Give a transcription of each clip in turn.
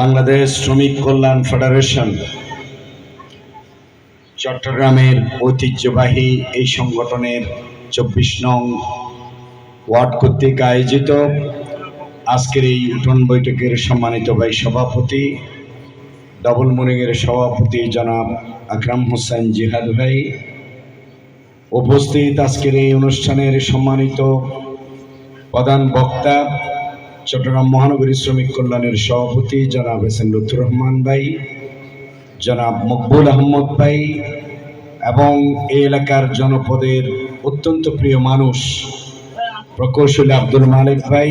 বাংলাদেশ শ্রমিক কল্যাণ ফেডারেশন, চট্টগ্রামের ঐতিহ্যবাহী এই সংগঠনের চব্বিশ নং ওয়ার্ড কর্তৃক আয়োজিত আজকের এই উঠন বৈঠকের সম্মানিত ভাই সভাপতি, ডবল মোরিংয়ের সভাপতি জনাব আকরাম হোসেন জিহাদ ভাই। উপস্থিত আজকের এই অনুষ্ঠানের সম্মানিত প্রধান বক্তা চট্টগ্রাম মহানগরী শ্রমিক কল্যাণের সভাপতি জনাব এস এম লুৎফুর রহমান ভাই, জনাব মকবুল আহমদ ভাই এবং এই এলাকার জনপদের অত্যন্ত প্রিয় মানুষ প্রকৌশলী আব্দুল মালিক ভাই,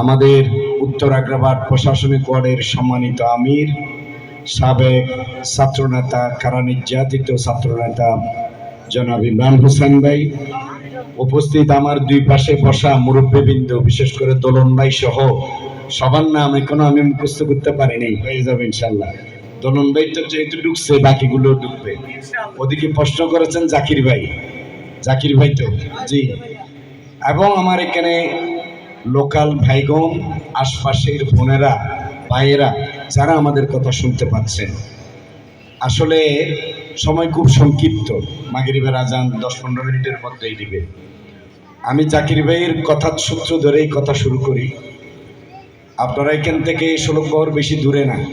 আমাদের উত্তর আগ্রাবাদ প্রশাসনিক ওয়ার্ডের সম্মানিত আমির, সাবেক ছাত্রনেতা, কারা নির্যাতিত ছাত্রনেতা জনাব ইমরান হোসেন ভাই, উপস্থিত আমার দুই পাশে বসা মুরব্বীবৃন্দ, বিশেষ করে দোলন ভাই সহ সবার নাম এখনও আমি মুখস্থ করতে পারিনি। হয়ে যাবে ইনশাল্লাহ দোলন ভাই তো যেহেতু ঢুকছে বাকিগুলো ঢুকবে। ওদিকে প্রশ্ন করেছেন জাকির ভাই। জাকির ভাই তো, জি। এবং আমার এখানে লোকাল ভাইগণ, আশপাশের বোনেরা, ভাইয়েরা, যারা আমাদের কথা শুনতে পাচ্ছেন। আসলে সময় খুব সংক্ষিপ্ত। মাগরিবের আজান দশ পনেরো মিনিটের মধ্যেই দিবে। আমি জাকির ভাইয়ের কথার সূত্র ধরেই কথা শুরু করি। আপনারা এখান থেকে ষোলকবর বেশি দূরে না।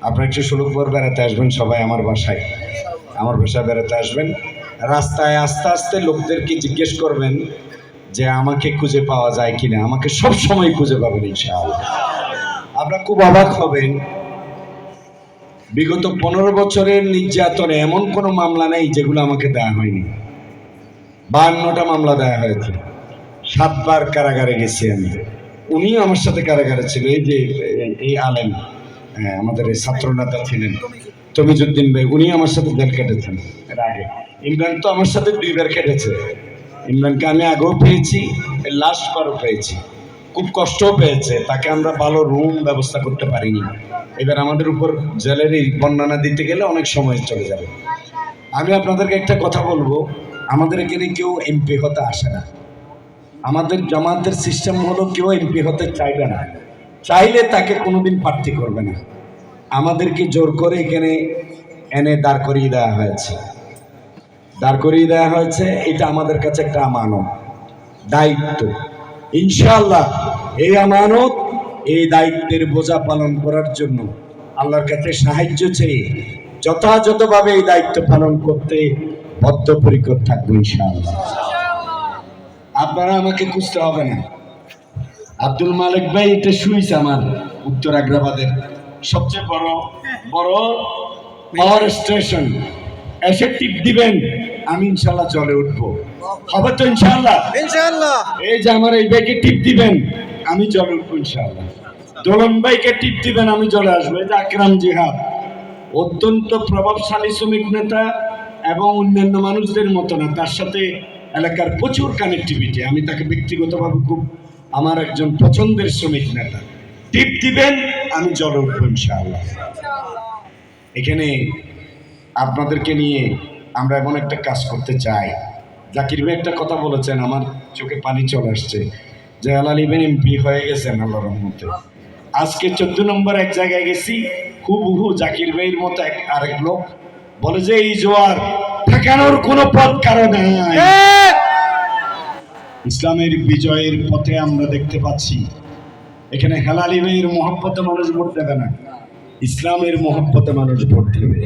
আপনারা একটু ষোলকবর বেড়াতে আসবেন সবাই আমার বাসায়। আমার বাসায় বেড়াতে আসবেন। রাস্তায় আস্তে আস্তে লোকদেরকে জিজ্ঞেস করবেন যে আমাকে খুঁজে পাওয়া যায় কিনা। আমাকে সব সময় খুঁজে পাবেন ইনশাআল্লাহ। আপনারা খুব অবাক হবেন বিগত পনেরো বছরের নির্যাতনে এমন কোনো মামলা নেই যেগুলো আমাকে দেওয়া হয়নি। বাহান্নটা মামলা দেওয়া হয়েছে। সাতবার কারাগারে গেছি আমি। উনিও আমার সাথে কারাগারে ছিল। এই যে এই- আলেম হ্যাঁ, আমাদের এই ছাত্র নেতা ছিলেন তমিজুদ্দিন ভাই উনি আমার সাথে জেল কেটেছেন এর আগে। ইমরান তো আমার সাথে দুইবার কেটেছে। ইমরানকে আমি আগেও পেয়েছি লাস্ট বারও পেয়েছি। খুব কষ্টও পেয়েছে। তাকে আমরা ভালো রুম ব্যবস্থা করতে পারিনি। এবার আমাদের উপর জেলের বর্ণনা দিতে গেলে অনেক সময় চলে যাবে। আমি আপনাদেরকে একটা কথা বলব, আমাদের এখানে কেউ এমপি হতে আসে না। আমাদের জামাতের সিস্টেম হলো কেউ এমপি হতে চাইবে না। চাইলে তাকে কোনোদিন প্রার্থী করবে না। আমাদেরকে জোর করে এখানে এনে দাঁড় করিয়ে দেওয়া হয়েছে। দাঁড় করিয়ে দেওয়া হয়েছে, এটা আমাদের কাছে একটা আমানত, দায়িত্ব। ইনশাআল্লাহ, এই আমানত এই দায়িত্বের বোঝা পালন করার জন্য আল্লাহর কাছে সাহায্য চেয়ে যথাযথভাবে এই দায়িত্ব পালন করতে বদ্ধপরিকর থাকব ইনশাআল্লাহ। আপনারা আমাকে খুঁজতে হবে না। আব্দুল মালিক ভাই এটা সুইচ আমার উত্তর আগ্রাবাদের সবচেয়ে বড় বড় পাওয়ার স্টেশন এসে টিপ দিবেন আমি ইনশাল্লাহ চলে উঠবো। হবে তো ইনশাল্লাহ ইনশাআল্লাহ। এই যে আমার এই ভাইকে টিপ দিবেন। আমি জলে উঠবো দোলন ভাইকে টিপ দিবেন, আমি জলে আসব। যে আকরাম জিহাদ, অত্যন্ত প্রভাবশালী শ্রমিক নেতা এবং অন্যান্য মানুষদের মতো না, তার সাথে এলাকার প্রচুর কানেক্টিভিটি আমি তাকে ব্যক্তিগতভাবে খুব, আমার একজন পছন্দের শ্রমিক নেতা। টিপ দিবেন, আমি জলে উঠবো ইনশাআল্লাহ। এখানে আপনাদেরকে নিয়ে আমরা এমন একটা কাজ করতে চাই। জাকির ভাই একটা কথা বলেছেন, আমার চোখে পানি চলে আসছে। যে আলাল ইবেন এমপি হয়ে গেছেন আল্লাহ রহমতে। আজকে চোদ্দ নম্বর এক জায়গায় গেছি হুবহু জাকির ভাইয়ের মতো এক আরেক লোক। বলে যে এই জোয়ার ঠেকানোর কোনো পথ কারও নাই। ইসলামের বিজয়ের পথে আমরা দেখতে পাচ্ছি এখানে হেলালি ভাইয়ের মহব্বতে মানুষ ভোট দেবে না ইসলামের মহব্বতে মানুষ ভোট দেবে।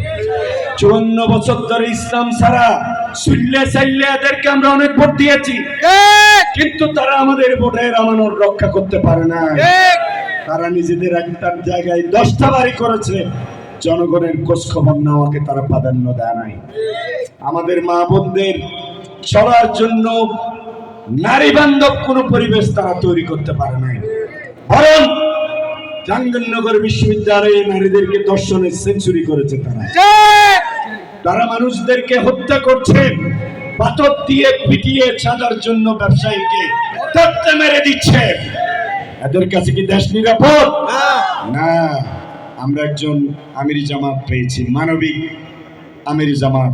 চুয়ান্ন বছর ধরে ইসলাম ছাড়া সুল্লে সাল্লে এদেরকে আমরা অনেক ভোট দিয়েছি। কিন্তু তারা আমাদের ভোটের আমানত রক্ষা করতে পারে না। তারা নিজেদের একটার জায়গায় দশটা বাড়ি করেছে। জনগণের খোঁজ খবর নেওয়াকে তারা প্রাধান্য দেয় নাই। আমাদের মা বোনদের চলার জন্য নারী বান্ধব কোনো পরিবেশ তারা তৈরি করতে পারে নাই। বরং জাহাঙ্গীরনগর বিশ্ববিদ্যালয়ে নারীদেরকে দর্শনের সেঞ্চুরি করেছে তারা। তারা মানুষদেরকে হত্যা করছে পাথর দিয়ে পিটিয়ে ছাড়ার জন্য ব্যবসায়ীকে তত্ত্বে মেরে দিচ্ছে। এদের কাছে কি দেশ নিরাপদ? না। আমরা একজন আমিরি জামাত পেয়েছি মানবিক আমিরি জামাত।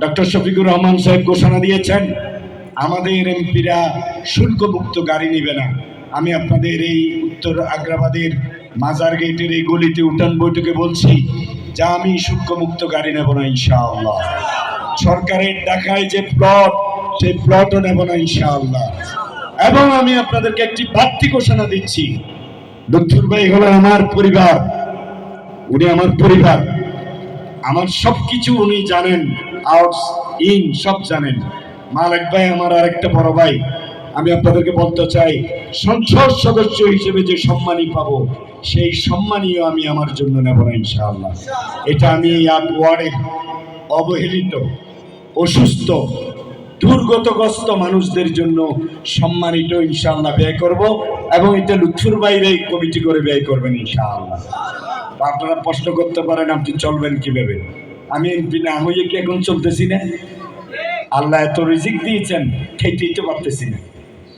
ডক্টর শফিকুর রহমান সাহেব ঘোষণা দিয়েছেন আমাদের এমপিরা শুল্কমুক্ত গাড়ি নিবে না। আমি আপনাদের এই উত্তর আগ্রাবাদের মাজার গেটের এই গলিতে উঠান বৈঠকে বলছি যা আমি সূক্ষ্মমুক্ত গাড়ি নেব না ইনশাআল্লাহ। সরকারের দেখায় যে প্লট সেই প্লটও নেব না ইনশাআল্লাহ। এবং আমি আপনাদেরকে একটি বাড়তি ঘোষণা দিচ্ছি। লুৎফুর ভাই হলো আমার পরিবার। উনি আমার পরিবার। আমার সব কিছু উনি জানেন, আউটস, ইন, সব জানেন। মালিক ভাই আমার আরেকটা বড় ভাই। আমি আপনাদেরকে বলতে চাই, সংসদ সদস্য হিসেবে যে সম্মানই পাবো, সেই সম্মানীয় আমি আমার জন্য নেব না ইনশাআল্লাহ। এটা আমি এক ওয়ার্ডের অবহেলিত। অসুস্থ, দুর্গতগ্রস্ত মানুষদের জন্য সম্মানিত ইনশাআল্লাহ ব্যয় করব এবং এটা লুৎফুর বাইরে কমিটি করে ব্যয় করবেন ইনশাআল্লাহ। আপনারা প্রশ্ন করতে পারেন, আপনি চলবেন কীভাবে? আমি এমপি না হয়ে কি এখন চলতেছি না? আল্লাহ এত রিজিক দিয়েছেন, খেতেই তো পারতেছি না।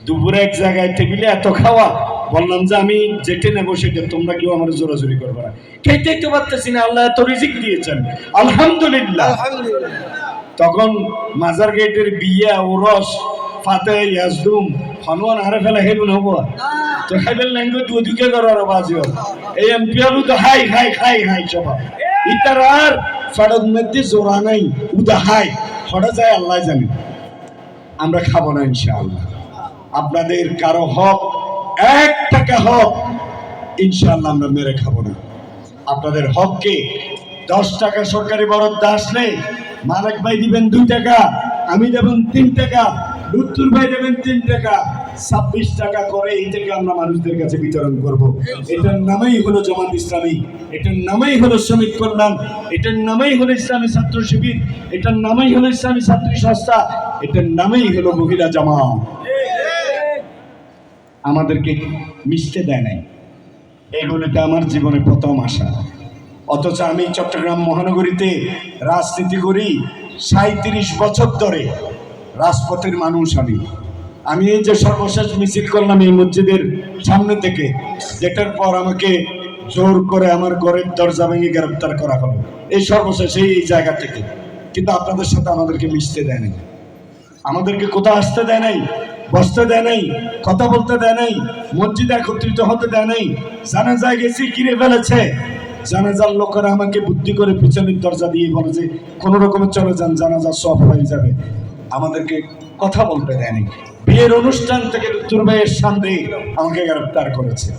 দুপুরে এক জায়গায় টেবিলে এত খাওয়া, বললাম যে আমি যেটে নেব সেটা, তোমরা কেউ আমার জোরাজোরি করবে না। খেতেই তো পারতেছি না, আল্লাহ এত রিজিক দিয়েছেন। আলহামদুলিল্লাহ। তখন মাজার গেটের বিয়া, ওরস ফাতে ইয়াজদুম, হনুমান হারে ফেলা হেবুন হব। তো খাইবেন ল্যাঙ্গুয়েজ দুদিকে করার বাজিও। এই এমপি আলু তো হাই হাই খাই হাই সবা ইতার আর ফেরত মধ্যে জোড়া নাই, উদা হাই। হঠাৎ যায় আল্লাহ জানে। আমরা খাব না ইনশাআল্লাহ। আপনাদের কারও হক, এক টাকা হক, ইনশাআল্লাহ আমরা মেরে খাব না। আপনাদের হককে দশ টাকা সরকারি বরাদ্দ আসলে মালিক ভাই দিবেন দুই টাকা, আমি দেবেন তিন টাকা লুত্তুর ভাই দেবেন তিন টাকা, ছাব্বিশ টাকা করে এই থেকে আমরা মানুষদের কাছে বিতরণ করব। এটার নামেই হলো জামাত ইসলামী, এটার নামেই হলো শ্রমিক কল্যাণ, এটার নামেই হলো ইসলামী ছাত্র শিবির, এটার নামেই হলো ইসলামী ছাত্রী সংস্থা, এটার নামেই হলো মহিলা জামাত। আমাদেরকে মিশতে দেয় নাই। এগুলোটা আমার জীবনে প্রথম আশা। অথচ আমি চট্টগ্রাম মহানগরীতে রাজনীতি করি সাঁত্রিশ বছর ধরে। রাজপথের মানুষ আমি। আমি এই যে সর্বশেষ মিছিল করলাম এই মসজিদের সামনে থেকে, যেটার পর আমাকে জোর করে আমার ঘরের দরজা ভেঙে গ্রেপ্তার করা হলো। এই সর্বশেষ এই জায়গা থেকে। কিন্তু আপনাদের সাথে আমাদেরকে মিশতে দেয় নাই। আমাদেরকে কোথাও আসতে দেয় নাই, বসতে দেয় নাই, কথা বলতে দেয় নাই, মসজিদে একত্রিত হতে দেয় নাই। জানাজায় গেছি কিনে ফেলেছে? জানাজার লোকেরা আমাকে বুদ্ধি করে পিছনের দরজা দিয়ে বলে যে, কোনো রকমে চলে, যান, জানাজা সব হয়ে যাবে। আমাদেরকে কথা বলতে দেয়নি। বিয়ের অনুষ্ঠান থেকে উত্তর ভাইয়ের সামনে আমাকে গ্রেপ্তার করেছে।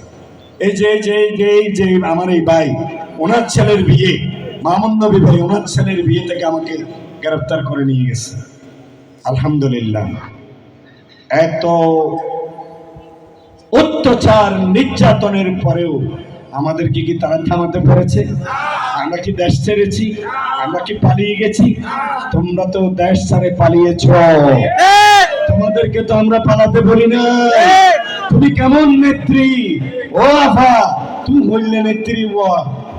এই যে যে যে যে, আমার এই ভাই, ওনার ছেলের বিয়ে, মামুন নবী ভাই, ওনার ছেলের বিয়ে থেকে আমাকে গ্রেপ্তার করে নিয়ে গেছে। আলহামদুলিল্লাহ। এত অত্যাচার, নির্যাতনের পরেও আমাদেরকে কি কি তারা থামাতে পেরেছে? আমরা কি দেশ ছেড়েছি? আমরা কি পালিয়ে গেছি? তোমরা তো দেশ ছাড়ে পালিয়েছ। তোমাদেরকে তো আমরা পালাতে বলি না। তুমি কেমন নেত্রী? ও আফা, তুমি হইলে নেত্রী ও।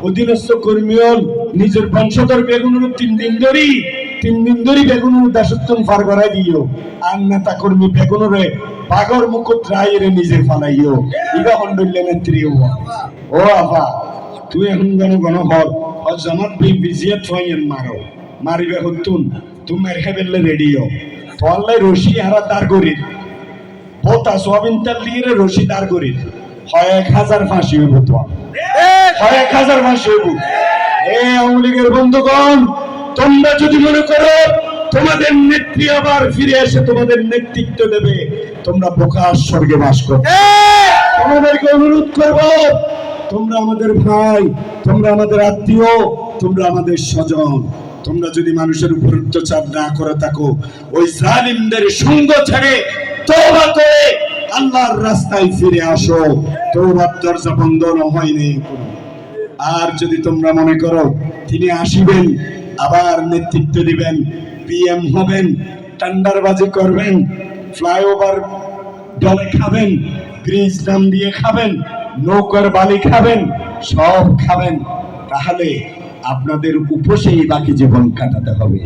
অধীনস্থ কর্মীল নিজের বংশধর বেগুনের তিন দিন ধরি তিন দিন ধরি বেগুন দাসত্বম ফার করাই দিও। আর নেতা কর্মী বেগুনরে পাগর মুকুট রায়ের নিজে ফালাইও। ইগা হন্ডল্য নেত্রী ও আফা, তুই এখন গণ গণ হর আর জামাত বি বিজিয়ে থয়েন মারো। মারিবে হতুন তুমি মেরে বেললে রেডিও। তোয়াল্লাই রশি হারা দাঁড় করি পোতা সোয়াবিন তেল দিয়ে রশি দাঁড় করি হয় এক হাজার ফাঁসি হইব তো হয় এক হাজার ফাঁসি হইব। এ আওয়ামী লীগের বন্ধুগণ, তোমরা যদি মনে করো, তোমাদের নেত্রী আবার ফিরে এসে তোমাদের নেতৃত্ব দেবে। তোমরা প্রকাশ স্বর্গে বাস করো। তোমাদেরকে অনুরোধ করব তোমরা আমাদের ভাই তোমরা আমাদের আত্মীয় তোমরা আমাদের স্বজন। তোমরা যদি মানুষের উপর অত্যাচার না করে থাকো ওই জালিমদের সঙ্গ ছেড়ে তওবা করে আল্লাহর রাস্তায় ফিরে আসো। তওবার দরজা বন্ধ না হয়নি আর যদি তোমরা মনে করো তিনি আসিবেন আবার নেতৃত্ব দিবেন পিএম হবেন টান্ডারবাজি করবেন ফ্লাইওভার জলে খাবেন ব্রিজ নাম দিয়ে খাবেন নৌকার বালি খাবেন সব খাবেন তাহলে আপনাদের উপসেই বাকি জীবন কাটাতে হবে।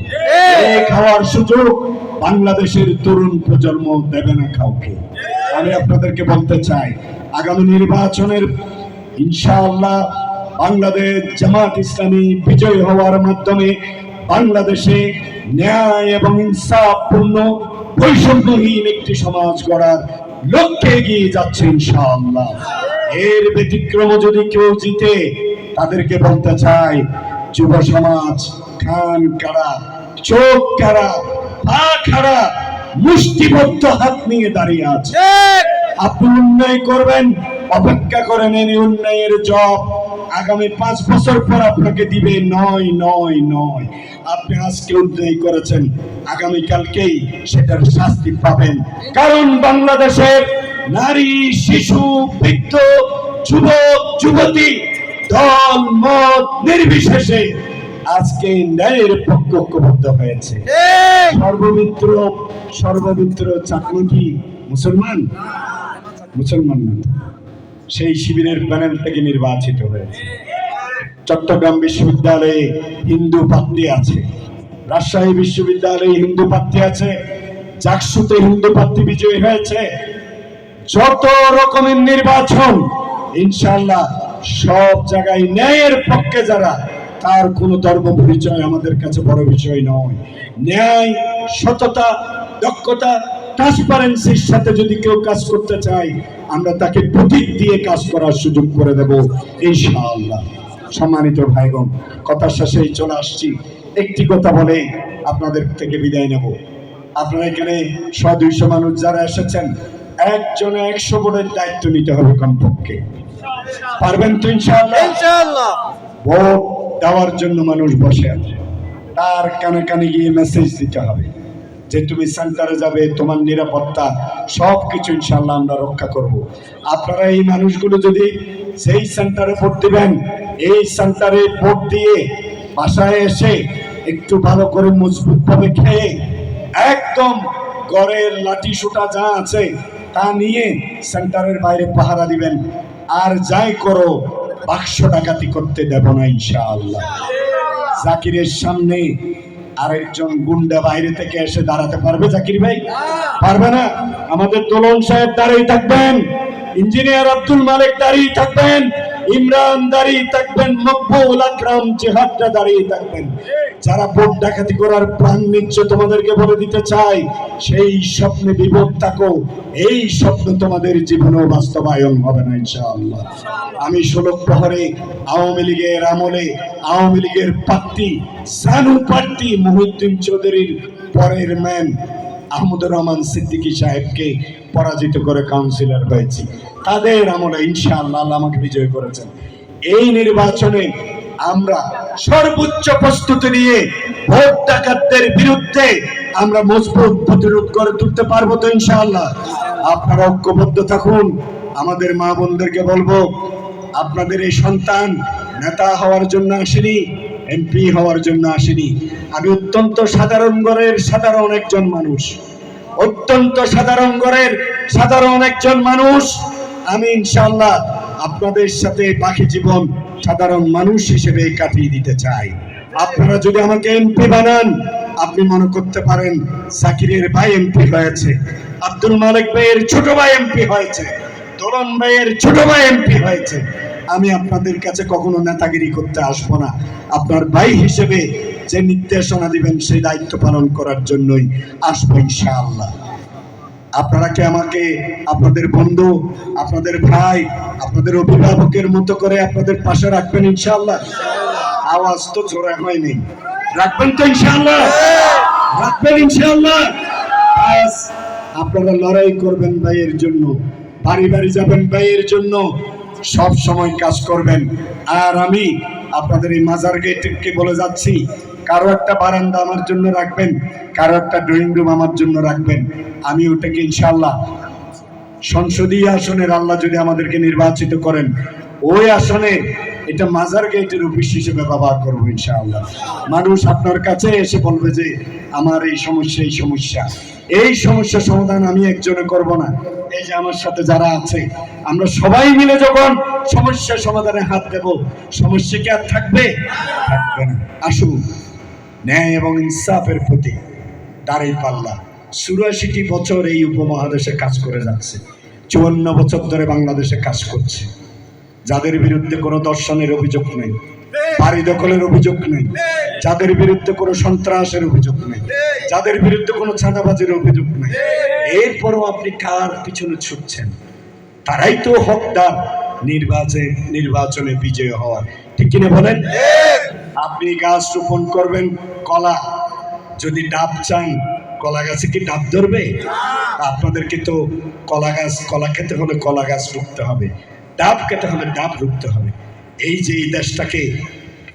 খাওয়ার সুযোগ বাংলাদেশের তরুণ প্রজন্ম দেবে না কাউকে। আমি আপনাদেরকে বলতে চাই আগামী নির্বাচনের ইনশাআল্লাহ বাংলাদেশ জামাত ইসলামী বিজয় হওয়ার মাধ্যমে বাংলাদেশে ন্যায় এবং ইনসাফপূর্ণ বৈষম্যহীন একটি সমাজ গড়ার লক্ষ্যে এগিয়ে যাচ্ছে ইনশাআল্লাহ। এর ব্যতিক্রম যদি কেউ জিতে তাদেরকে বলতে চাই যুব সমাজ কান কারা চোখ কারা পা খাড়া মুষ্টিবদ্ধ হাত নিয়ে দাঁড়িয়ে আছে। আপনি উন্নয়ন করবেন অপেক্ষা করেন এই উন্নয়নের জব। আগামী পাঁচ বছর পর আপনাকে দিবে নয় নয় নয়। আপনি আজকে উন্নয়ন করেছেন আগামী কালকেই সেটার শাস্তি পাবেন। কারণ বাংলাদেশের নারী শিশু বৃদ্ধ যুবক যুবতী দল মত নির্বিশেষে আজকে ন্যায়ের পক্ষ ঐক্যবদ্ধ হয়েছে। সর্বমিত্র সর্বমিত্র চাকরি কি মুসলমান? মুসলমান না। সেই শিবিরের প্যানেল থেকে নির্বাচিত হয়েছে। চট্টগ্রাম বিশ্ববিদ্যালয়ে হিন্দু প্রার্থী আছে। রাজশাহী বিশ্ববিদ্যালয়ে হিন্দু প্রার্থী আছে। জাকসুতে হিন্দু প্রার্থী বিজয়ী হয়েছে। যত রকমের নির্বাচন ইনশাল্লাহ সব জায়গায় ন্যায়ের পক্ষে যারা, তার কোনো ধর্ম পরিচয় আমাদের কাছে বড় বিষয় নয়। ন্যায়, সততা, দক্ষতা ট্রান্সপারেন্সির সাথে যদি কেউ কাজ করতে চায় আমরা তাকে প্রতীক দিয়ে কাজ করার সুযোগ করে দেব ইনশাআল্লাহ। সম্মানিত ভাইগণ কথা শেষেই চলে আসছি। একটি কথা বলে আপনাদের থেকে বিদায় নেব। আপনারা এখানে শ দুইশো মানুষ যারা এসেছেন একজনে একশো বোর্ডের দায়িত্ব নিতে হবে কমপক্ষে। পারবেন তো ইনশাআল্লাহ? ভোট দেওয়ার জন্য মানুষ বসে আছে। তার কানে কানে গিয়ে মেসেজ দিতে হবে। যে তুমি সেন্টারে যাবে, তোমার নিরাপত্তা সব কিছু ইনশাল্লাহ আমরা রক্ষা করব। আপনারা এই মানুষগুলো যদি সেই সেন্টারে ভোট দিবেন, এই সেন্টারে ভোট দিয়ে বাসায় এসে একটু ভালো করে মজবুতভাবে খেয়ে একদম গড়ের লাঠি সুটা যা আছে তা নিয়ে সেন্টারের বাইরে পাহারা দিবেন আর যাই করো বাক্স ডাকাতি করতে দেব না ইনশাআল্লাহ জাকিরের সামনে আরেকজন গুন্ডা বাইরে থেকে এসে দাঁড়াতে পারবে? জাকির ভাই? পারবে না? আমাদের দোলন সাহেব দাঁড়িয়ে থাকবেন। ইঞ্জিনিয়ার আব্দুল মালিক দাঁড়িয়ে থাকবেন। ইমরান দাঁড়িয়ে থাকবেন, মকবুল আকরাম জিহাদটা দাঁড়িয়ে থাকবেন। যারা ভোট ডাকাতি করার প্রাণ নিচ্ছে তোমাদেরকে বলে দিতে চাই, সেই স্বপ্নে বিপদ থাকো, এই স্বপ্ন তোমাদের জীবনেও বাস্তবায়ন হবে না, ইনশাআল্লাহ। আমি ষোলো প্রহরে, আওয়ামী লীগের আমলে, আওয়ামী লীগের প্রার্থী, সানু প্রার্থী মহিউদ্দিন চৌধুরীর পরের ম্যান আহমদুর রহমান সিদ্দিকী সাহেবকে পরাজিত করে কাউন্সিলর হয়েছি। তাদের আমলে ইনশাআল্লাহ আল্লাহ আমাকে বিজয় করেছেন। এই নির্বাচনে আমরা সর্বোচ্চ প্রস্তুতি নিয়ে ভোট ডাকাতদের বিরুদ্ধে আমরা মজবুত প্রতিরোধ করে তুলতে পারব তো ইনশাআল্লাহ। আপনারা ঐক্যবদ্ধ থাকুন। আমাদের মা বোনদেরকে বলব, আপনাদের এই সন্তান নেতা হওয়ার জন্য আসেনি, এমপি হওয়ার জন্য আসেনি। আমি অত্যন্ত সাধারণ ঘরের সাধারণ একজন মানুষ। অত্যন্ত সাধারণ ঘরের সাধারণ একজন মানুষ। আমি ইনশাল্লাহ আপনাদের সাথে বাকি জীবন সাধারণ মানুষ হিসেবে কাটিয়ে দিতে চাই। আপনারা যদি আমাকে এমপি বানান, আপনি মনে করতে পারেন জাকিরের ভাই এমপি হয়েছে, আব্দুল মালিক ভাইয়ের ছোট ভাই এমপি হয়েছে, দোলন ভাইয়ের ছোট ভাই এমপি হয়েছে। আমি আপনাদের কাছে কখনো নেতাগিরি করতে আসব না। আপনার ভাই হিসেবে যে নির্দেশনা দিবেন, সেই দায়িত্ব পালন করার জন্যই আসব ইনশাআল্লাহ। আপনারা কি আমাকে, আপনাদের বন্ধু, আপনাদের ভাই, আপনাদের অভিভাবকের মতো করে আপনাদের পাশে রাখবেন ইনশাল্লাহ আওয়াজ তো জোরে হয়নি। রাখবেন তো ইনশাল্লাহ রাখবেন ইনশাল্লাহ আপনারা লড়াই করবেন ভাইয়ের জন্য, বাড়ি বাড়ি যাবেন ভাইয়ের জন্য, সব সময় কাজ করবেন। আর আমি আপনাদের এই মাজার গেটকে বলে যাচ্ছি কারও একটা বারান্দা আমার জন্য রাখবেন, কারও একটা ড্রয়িং রুম আমার জন্য রাখবেন। আমি ওটাকে ইনশাল্লাহ সংসদীয় আসনের আল্লাহ যদি আমাদেরকে নির্বাচিত করেন, ওই আসনে এটা মাজার গেটের অফিস হিসেবে ব্যবহার করব ইনশাআল্লাহ। মানুষ আপনার কাছে এসে বলবে যে, আমার এই সমস্যা এই সমস্যা। এই সমস্যা সমাধান আমি একজনে করব না। এই যে আমার সাথে যারা আছে, আমরা সবাই মিলে যখন সমস্যা সমাধানে হাত দেব, সমস্যা কি আর থাকবে? থাকবে না। আসুন। ন্যায় এবং ইনসাফের প্রতি দাঁড়াই পাল্লা। চুরাশিটি বছর এই উপমহাদেশে কাজ করে যাচ্ছে। চুয়ান্ন বছর ধরে বাংলাদেশে কাজ করছে। যাদের বিরুদ্ধে কোনো দর্শনের অভিযোগ নেই বাড়ি দখলের অভিযোগ নেই যাদের বিরুদ্ধে কোনো সন্ত্রাসের অভিযোগ নেই যাদের বিরুদ্ধে কোনো ছাঁদাবাজির অভিযোগ নেই এরপরও আপনি কার পিছনে ছুটছেন? তারাই তো হকদার নির্বাচনে নির্বাচনে বিজয় হওয়ার। ঠিক কিনা বলেন? আপনি গাছ রোপণ করবেন কলা। যদি ডাব চান কলা গাছে কি ডাব ধরবে? আপনাদেরকে তো কলা গাছ কলা খেতে হলে কলা গাছ রুখতে হবে ডাব খেতে হলে ডাব রুখতে হবে। এই যে এই দেশটাকে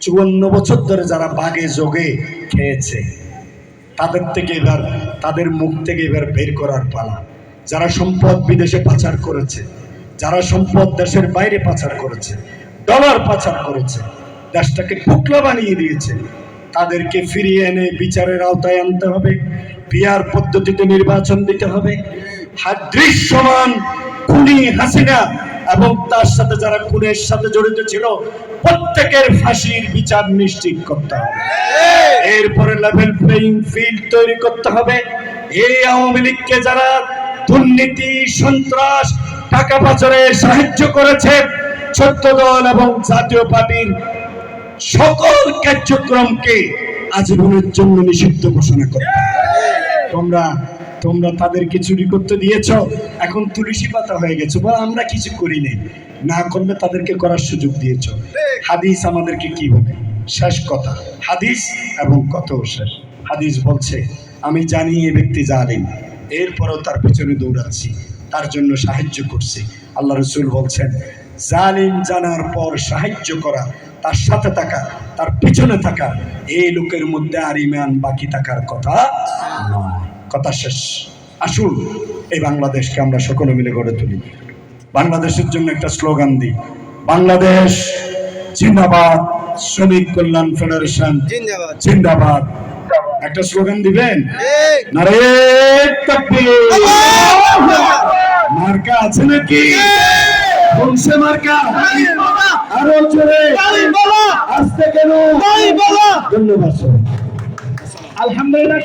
চুয়ান্ন বছর ধরে যারা বাগে যোগে খেয়েছে তাদের থেকে এবার তাদের মুখ থেকে এবার বের করার পালা। যারা সম্পদ বিদেশে পাচার করেছে যারা সম্পদ দেশের বাইরে পাচার করেছে ডলার পাচার করেছে দেশটাকে টুকরা বানিয়ে দিয়েছে। তাদেরকে ফিরিয়ে এনে বিচারের আওতায় আনতে হবে পিয়ার পদ্ধতিতে নির্বাচন দিতে হবে। দৃশ্যমান খুনি হাসিনা এবং তার সাথে যারা খুনের সাথে জড়িত ছিল, প্রত্যেকের ফাঁসির বিচার নিশ্চিত করতে হবে। এরপরে লেভেল প্লেইং ফিল্ড তৈরি করতে হবে। এই আওয়ামী লীগকে যারা দুর্নীতি, সন্ত্রাস, টাকা পাচারে সাহায্য করেছে ছোট্ট দল এবং জাতীয় পার্টির সকল কার্যক্রমকে আজীবনের জন্য নিষিদ্ধ ঘোষণা করতে তোমরা তোমরা তাদেরকে চুরি করতে দিয়েছ, এখন তুলসী পাতা হয়ে গেছে বা আমরা কিছু করিনি না করলে তাদেরকে করার সুযোগ দিয়েছ। হাদিস আমাদেরকে কি বলে? শেষ কথা। হাদিস এবং কত শেষ। হাদিস বলছে, আমি জানি এ ব্যক্তি জালিম। এরপরও তার পিছনে দৌড়াচ্ছি। তার জন্য সাহায্য করছি। আল্লাহ রসুল বলছেন, জালিম জানার পর সাহায্য করা তার সাথে থাকা তার পিছনে থাকা এই লোকের মধ্যে আর ইমান বাকি থাকার কথা কথা শেষ। আসুন এই বাংলাদেশকে আমরা সকলে মিলে গড়ে তুলি। বাংলাদেশের জন্য একটা স্লোগান দিই। বাংলাদেশ জিন্দাবাদ শ্রমিক কল্যাণ ফেডারেশন জিন্দাবাদ। একটা স্লোগান দিবেন? নারে মার্কা আছে নাকি? বংশে মার্কা। আরও জোরে। আসতে কেন? ধন্যবাদ আলহামদুলিল্লাহ